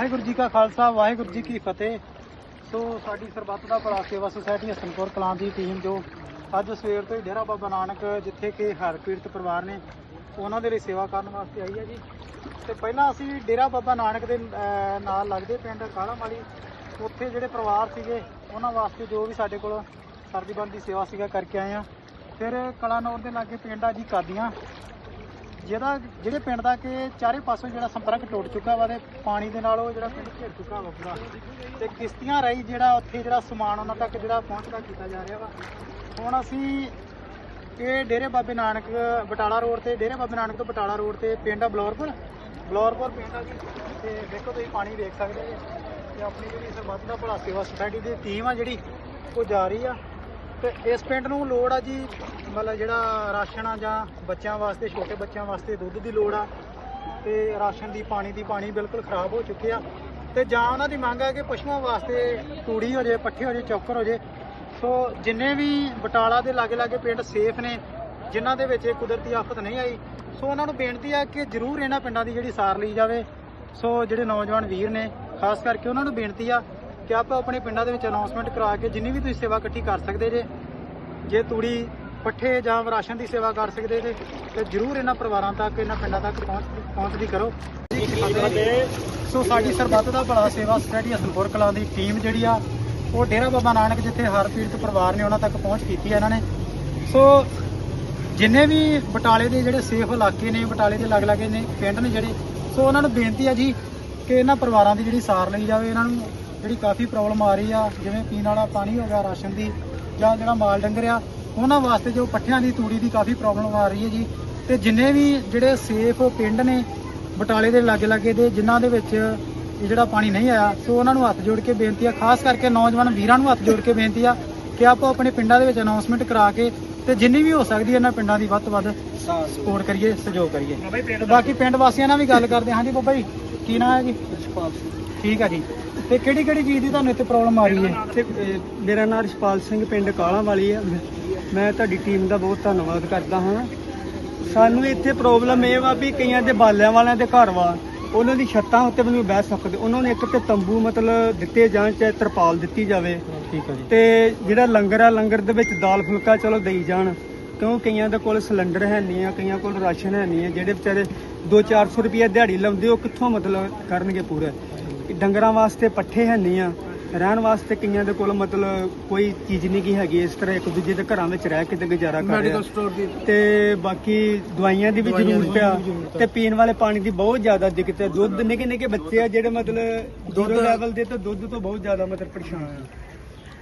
ਵਾਹਿਗੁਰੂ ਜੀ ਕਾ ਖਾਲਸਾ, ਵਾਹਿਗੁਰੂ ਜੀ ਕੀ ਫਤਿਹ। ਸੋ ਸਾਡੀ ਸਰਬੱਤ ਦਾ ਭਲਾ ਸੇਵਾ ਸੁਸਾਇਟੀ ਹਸਨਪੁਰ ਕਲਾਂ ਦੀ ਟੀਮ ਜੋ ਅੱਜ ਸਵੇਰ ਤੋਂ ਹੀ ਡੇਰਾ ਬਾਬਾ ਨਾਨਕ ਜਿੱਥੇ ਕਿ ਹਰ ਪੀੜਤ ਪਰਿਵਾਰ ਨੇ ਉਹਨਾਂ ਦੇ ਲਈ ਸੇਵਾ ਕਰਨ ਵਾਸਤੇ ਆਈ ਹੈ ਜੀ। ਤੇ ਪਹਿਲਾਂ ਅਸੀਂ ਡੇਰਾ ਬਾਬਾ ਨਾਨਕ ਦੇ ਨਾਲ ਲੱਗਦੇ ਪਿੰਡ ਕਾਲਾਮਾਲੀ ਉੱਥੇ ਜਿਹੜੇ ਪਰਿਵਾਰ ਸੀਗੇ, ਉਹਨਾਂ ਵਾਸਤੇ ਜੋ ਵੀ ਸਾਡੇ ਕੋਲ ਸਰਦੀ ਬੰਦ ਦੀ ਸੇਵਾ ਸੀਗਾ ਕਰਕੇ ਆਏ ਆ ਫਿਰ ਕਲਾਨੌਰ ਦੇ ਲਾਗੇ ਪਿੰਡ ਆ ਜੀ ਕਾਦੀਆਂ। ਜਿਹਦਾ ਜਿਹੜੇ ਪਿੰਡ ਦਾ ਕਿ ਚਾਰੇ ਪਾਸੋਂ ਜਿਹੜਾ ਸੰਪਰਕ ਟੁੱਟ ਚੁੱਕਾ ਵਾ ਤੇ ਪਾਣੀ ਦੇ ਨਾਲ ਉਹ ਜਿਹੜਾ ਪਿੰਡ ਘਿਰ ਚੁੱਕਾ ਵਾ ਪੂਰਾ। ਤੇ ਕਿਸ਼ਤੀਆਂ ਰਾਹੀਂ ਜਿਹੜਾ ਉੱਥੇ ਜਿਹੜਾ ਸਮਾਨ ਉਹਨਾਂ ਤੱਕ ਜਿਹੜਾ ਪਹੁੰਚਦਾ ਕੀਤਾ ਜਾ ਰਿਹਾ ਵਾ। ਹੁਣ ਅਸੀਂ ਇਹ ਡੇਰੇ ਬਾਬੇ ਨਾਨਕ ਬਟਾਲਾ ਰੋਡ ਤੇ, ਡੇਰੇ ਬਾਬੇ ਨਾਨਕ ਤੋਂ ਬਟਾਲਾ ਰੋਡ ਤੇ ਪਿੰਡ ਆ ਬਲੌਰਪੁਰ। ਬਲੌਰਪੁਰ ਪਿੰਡ ਆ ਤੇ ਦੇਖੋ ਤੁਸੀਂ ਪਾਣੀ ਦੇਖ ਸਕਦੇ ਜੀ। ਤੇ ਆਪਣੀ ਜਿਹੜੀ ਸਰਬੱਤ ਦਾ ਭਲਾ ਸੇਵਾ ਸੁਸਾਇਟੀ ਦੀ ਟੀਮ ਆ ਜਿਹੜੀ, ਉਹ ਜਾ ਰਹੀ ਆ। ਤੇ ਇਸ ਪਿੰਡ ਨੂੰ ਲੋੜ ਆ ਜੀ, ਮਤਲਬ ਜਿਹੜਾ ਰਾਸ਼ਨ ਆ ਜਾਂ ਬੱਚਿਆਂ ਵਾਸਤੇ, ਛੋਟੇ ਬੱਚਿਆਂ ਵਾਸਤੇ ਦੁੱਧ ਦੀ ਲੋੜ ਆ। ਤੇ ਰਾਸ਼ਨ ਦੀ, ਪਾਣੀ ਦੀ ਪਾਣੀ ਬਿਲਕੁਲ ਖਰਾਬ ਹੋ ਚੁੱਕੇ ਆ। ਤੇ ਜਾਂ ਉਹਨਾਂ ਦੀ ਮੰਗ ਹੈ ਕਿ ਪਸ਼ੂਆਂ ਵਾਸਤੇ ਤੂੜੀ ਹੋ ਜੇ, ਪੱਠੇ ਹੋ ਜੇ, ਚੌਕਰ ਹੋ ਜੇ। ਸੋ ਜਿੰਨੇ ਵੀ ਬਟਾਲਾ ਦੇ ਲਾਗੇ ਲਾਗੇ ਪਿੰਡ ਸੇਫ ਨੇ, ਜਿਨ੍ਹਾਂ ਦੇ ਵਿੱਚ ਇਹ ਕੁਦਰਤੀ ਆਫਤ ਨਹੀਂ ਆਈ, ਸੋ ਉਹਨਾਂ ਨੂੰ ਬੇਨਤੀ ਹੈ ਕਿ ਜ਼ਰੂਰ ਇਹਨਾਂ ਪਿੰਡਾਂ ਦੀ ਜਿਹੜੀ ਸਾਰ ਲਈ ਜਾਵੇ। ਸੋ ਜਿਹੜੇ ਨੌਜਵਾਨ ਵੀਰ ਨੇ, ਖਾਸ ਕਰਕੇ ਉਹਨਾਂ ਨੂੰ ਬੇਨਤੀ ਆ ਕਿ ਆਪਾਂ ਆਪਣੇ ਪਿੰਡਾਂ ਦੇ ਵਿੱਚ ਅਨਾਉਂਸਮੈਂਟ ਕਰਾ ਕੇ ਜਿੰਨੀ ਵੀ ਤੁਸੀਂ ਸੇਵਾ ਇਕੱਠੀ ਕਰ ਸਕਦੇ ਜੇ ਜੇ ਤੂੜੀ, ਪੱਠੇ ਜਾਂ ਰਾਸ਼ਨ ਦੀ ਸੇਵਾ ਕਰ ਸਕਦੇ ਜੇ, ਤੇ ਜਰੂਰ ਇਹਨਾਂ ਪਰਿਵਾਰਾਂ ਤੱਕ, ਇਹਨਾਂ ਪਿੰਡਾਂ ਤੱਕ ਪਹੁੰਚ, ਪਹੁੰਚਦੀ ਕਰੋ। ਸੋ ਸਾਡੀ ਸਰਬੱਤ ਦਾ ਭਲਾ ਸੇਵਾ ਸੁਸਾਇਟੀ ਹਸਨਪੁਰ ਕਲਾਂ ਦੀ ਟੀਮ ਜਿਹੜੀ ਆ, ਉਹ ਡੇਰਾ ਬਾਬਾ ਨਾਨਕ ਜਿੱਥੇ ਹਰ ਪੀੜਤ ਪਰਿਵਾਰ ਨੇ ਉਹਨਾਂ ਤੱਕ ਪਹੁੰਚ ਕੀਤੀ ਹੈ ਇਹਨਾਂ ਨੇ। ਸੋ ਜਿੰਨੇ ਵੀ ਬਟਾਲੇ ਦੇ ਜਿਹੜੇ ਸੇਫ ਇਲਾਕੇ ਨੇ, ਬਟਾਲੇ ਦੇ ਅਲੱਗ ਲਾਗੇ ਨੇ, ਪਿੰਡ ਨੇ ਜਿਹੜੇ, ਸੋ ਉਹਨਾਂ ਨੂੰ ਬੇਨਤੀ ਆ ਜੀ ਕਿ ਇਹਨਾਂ ਪਰਿਵਾਰਾਂ ਦੀ ਜਿਹੜੀ ਸਾਰ ਲਈ ਜਾਵੇ, ਇਹਨਾਂ ਨੂੰ ਜਿਹੜੀ ਕਾਫੀ ਪ੍ਰੋਬਲਮ ਆ ਰਹੀ ਆ ਜਿਵੇਂ ਪੀਣ ਵਾਲਾ ਪਾਣੀ ਹੋ ਗਿਆ ਰਾਸ਼ਨ ਦੀ ਜਾਂ ਜਿਹੜਾ ਮਾਲ ਡੰਗਰ ਆ ਉਹਨਾਂ ਵਾਸਤੇ ਜੋ ਪੱਠਿਆਂ ਦੀ ਤੂੜੀ ਦੀ ਕਾਫੀ ਪ੍ਰੋਬਲਮ ਆ ਰਹੀ ਹੈ ਜੀ। ਤੇ ਜਿੰਨੇ ਵੀ ਜਿਹੜੇ ਸੇਫ ਪਿੰਡ ਨੇ ਬਟਾਲੇ ਦੇ ਲਾਗੇ ਲਾਗੇ ਦੇ ਜਿਨ੍ਹਾਂ ਦੇ ਵਿੱਚ ਇਹ ਜਿਹੜਾ ਪਾਣੀ ਨਹੀਂ ਆਇਆ ਸੋ ਉਹਨਾਂ ਨੂੰ ਹੱਥ ਜੋੜ ਕੇ ਬੇਨਤੀ ਆ ਖਾਸ ਕਰਕੇ ਨੌਜਵਾਨ ਵੀਰਾਂ ਨੂੰ ਹੱਥ ਜੋੜ ਕੇ ਬੇਨਤੀ ਆ ਕਿ ਆਪੋ ਆਪਣੇ ਪਿੰਡਾਂ ਦੇ ਵਿੱਚ ਅਨਾਉਂਸਮੈਂਟ ਕਰਾ ਕੇ ਤੇ ਜਿੰਨੀ ਵੀ ਹੋ ਸਕਦੀ ਹੈ ਇਹਨਾਂ ਪਿੰਡਾਂ ਦੀ ਵੱਧ ਤੋਂ ਵੱਧ ਸਪੋਰਟ ਕਰੀਏ ਸਹਿਯੋਗ ਕਰੀਏ। ਬਾਕੀ ਪਿੰਡ ਵਾਸੀਆਂ ਨਾਲ ਵੀ ਗੱਲ ਕਰਦੇ ਹਾਂ ਹਾਂਜੀ ਬਾਬਾ ਜੀ ਕੀ ਨਾਮ ਹੈ ਜੀ? ਠੀਕ ਆ ਜੀ। ਤੇ ਕਿਹੜੀ ਕਿਹੜੀ ਚੀਜ਼ ਦੀ ਤੁਹਾਨੂੰ ਇੱਥੇ ਪ੍ਰੋਬਲਮ ਆ ਰਹੀ ਹੈ? ਤੇ, ਅਹ, ਮੇਰਾ ਨਾਮ ਰਿਸ਼ਪਾਲ ਸਿੰਘ ਪਿੰਡ ਕਾਲਾਂ ਵਾਲੀ ਆ। ਮੈਂ ਤੁਹਾਡੀ ਟੀਮ ਦਾ ਬਹੁਤ ਧੰਨਵਾਦ ਕਰਦਾ ਹਾਂ। ਸਾਨੂੰ ਇੱਥੇ ਪ੍ਰੋਬਲਮ ਇਹ ਵਾ ਵੀ ਕਈਆਂ ਦੇ ਬਾਲਿਆਂ ਵਾਲਿਆਂ ਦੇ ਘਰ ਵਾ ਉਹਨਾਂ ਦੀ ਛੱਤਾਂ ਉੱਤੇ ਵੀ ਨਹੀਂ ਬਹਿ ਸਕਦੇ ਉਹਨਾਂ ਨੂੰ ਇੱਕ ਤੇ ਤੰਬੂ ਮਤਲਬ ਦਿੱਤੇ ਜਾਣ ਚਾਹੇ ਤਰਪਾਲ ਦਿੱਤੀ ਜਾਵੇ। ਠੀਕ ਆ ਜੀ। ਤੇ ਜਿਹੜਾ ਲੰਗਰ ਆ ਲੰਗਰ ਦੇ ਵਿੱਚ ਦਾਲ ਫੁਲਕਾ ਚਲੋ ਦੇਈ ਜਾਣ ਕਿਉਂ ਕਈਆਂ ਦੇ ਕੋਲ ਸਿਲੰਡਰ ਹੈ ਨਹੀਂ ਆ ਕਈਆਂ ਕੋਲ ਰਾਸ਼ਨ ਹੈ ਨਹੀਂ ਆ ਜਿਹੜੇ ਵਿਚਾਰੇ 2-400 ਰੁਪਏ ਦਿਹਾੜੀ ਲਾਉਂਦੇ ਉਹ ਕਿੱਥੋਂ ਮਤਲਬ ਕਰਨਗੇ ਪੂਰਾ? ਡੰਗਰਾਂ ਵਾਸਤੇ ਪੱਠੇ ਹੈ ਨਹੀਂ ਆ। ਰਹਿਣ ਵਾਸਤੇ ਕਈਆਂ ਦੇ ਕੋਲ ਮਤਲਬ ਕੋਈ ਚੀਜ਼ ਨਹੀਂ ਕੀ ਹੈਗੀ ਇਸ ਤਰ੍ਹਾਂ ਇੱਕ ਦੂਜੇ ਦੇ ਘਰਾਂ ਵਿੱਚ ਰਹਿ ਕੇ ਤੇ ਗੁਜ਼ਾਰਾ ਕਰ ਰਿਹਾ। ਸਟੋਰ ਦੀ। ਤੇ ਬਾਕੀ ਦਵਾਈਆਂ ਦੀ ਵੀ ਦਵਾਈਆਂ ਦੀ ਜ਼ਰੂਰਤ ਆ ਵੀ ਜ਼ਰੂਰਤ ਆ। ਤੇ ਪੀਣ ਵਾਲੇ ਪਾਣੀ ਦੀ ਬਹੁਤ ਜ਼ਿਆਦਾ ਦਿੱਕਤ ਹੈ ਦੁੱਧ ਨਿੱਕੇ ਨਿੱਕੇ ਬੱਚੇ ਆ ਜਿਹੜੇ ਮਤਲਬ ਦੁੱਧ ਲੈਵਲ ਦੇ ਤਾਂ ਦੁੱਧ ਤੋਂ ਬਹੁਤ ਜ਼ਿਆਦਾ ਮਤਲਬ ਪਰੇਸ਼ਾਨ ਆ।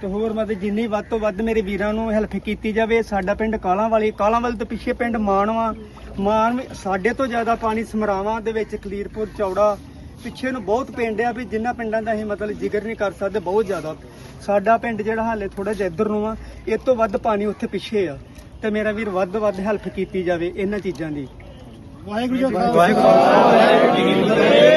ਤੇ ਹੋਰ ਮਤਲਬ ਜਿੰਨੀ ਵੱਧ ਤੋਂ ਵੱਧ ਮੇਰੇ ਵੀਰਾਂ ਨੂੰ ਹੈਲਪ ਕੀਤੀ ਜਾਵੇ ਸਾਡਾ ਪਿੰਡ ਕਾਲਾਂ ਵਾਲੀ ਕਾਲਾਂ ਵਾਲੀ ਤੋਂ ਪਿੱਛੇ ਪਿੰਡ ਮਾਨਵਾ। ਮਾਨ ਸਾਡੇ ਤੋਂ ਜ਼ਿਆਦਾ ਪਾਣੀ ਸਮਰਾਵਾਂ ਦੇ ਵਿੱਚ ਕਲੀਰਪੁਰ ਚੌੜਾ ਪਿੱਛੇ ਨੂੰ ਬਹੁਤ ਪਿੰਡ ਆ ਵੀ ਜਿਨ੍ਹਾਂ ਪਿੰਡਾਂ ਦਾ ਅਸੀਂ ਮਤਲਬ ਜ਼ਿਕਰ ਨਹੀਂ ਕਰ ਸਕਦੇ ਬਹੁਤ ਜ਼ਿਆਦਾ। ਸਾਡਾ ਪਿੰਡ ਜਿਹੜਾ ਹਾਲੇ ਥੋੜਾ ਜਿਹਾ ਇੱਧਰ ਨੂੰ ਆ ਇਹ ਤੋਂ ਵੱਧ ਪਾਣੀ ਉੱਥੇ ਪਿੱਛੇ ਆ। ਤੇ ਮੇਰਾ ਵੀਰ ਵੱਧ ਵੱਧ ਹੈਲਪ ਕੀਤੀ ਜਾਵੇ ਇਹਨਾਂ ਚੀਜ਼ਾਂ ਦੀ। ਵਾਹਿਗੁਰੂ ਜੀ ਕਾ ਖਾਲਸਾ। ਵਾਹਿਗੁਰੂ ਜੀ ਕੀ ਫਤਿਹ।